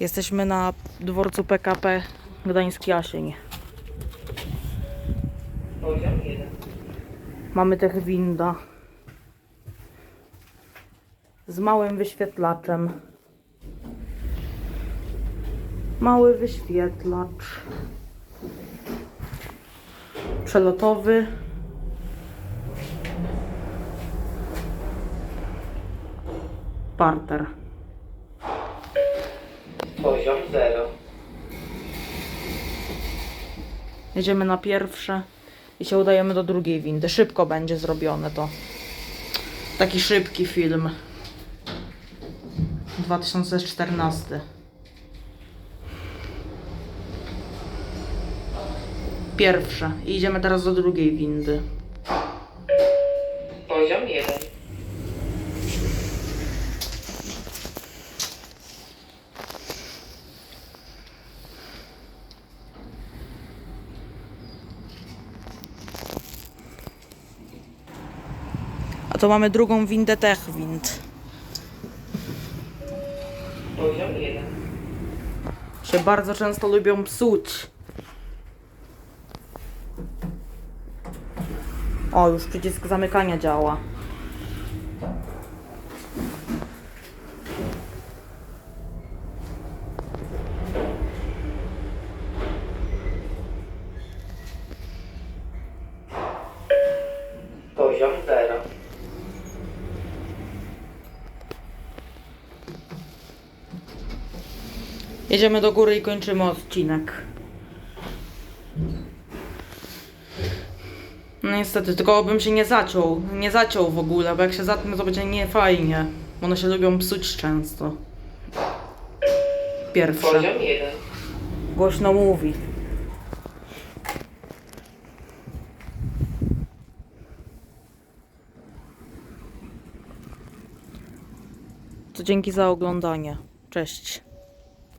Jesteśmy na dworcu PKP Gdański 1. Mamy też winda z małym wyświetlaczem. Mały wyświetlacz. Przelotowy. Parter. Poziom 0. Jedziemy na pierwsze i się udajemy do drugiej windy. Szybko będzie zrobione to. Taki szybki film. 2014. Pierwsze. I idziemy teraz do drugiej windy. Poziom 1. to mamy drugą windę Tech Wind. Poziom 1. Się bardzo często lubią psuć. O, już przycisk zamykania działa. Poziom 0. Jedziemy do góry i kończymy odcinek. No niestety, tylko bym się nie zaciął. Nie zaciął w ogóle, bo jak się zatnę, to będzie niefajnie. Bo one się lubią psuć często. Pierwsze. Poziom 1. Głośno mówi. To dzięki za oglądanie. Cześć.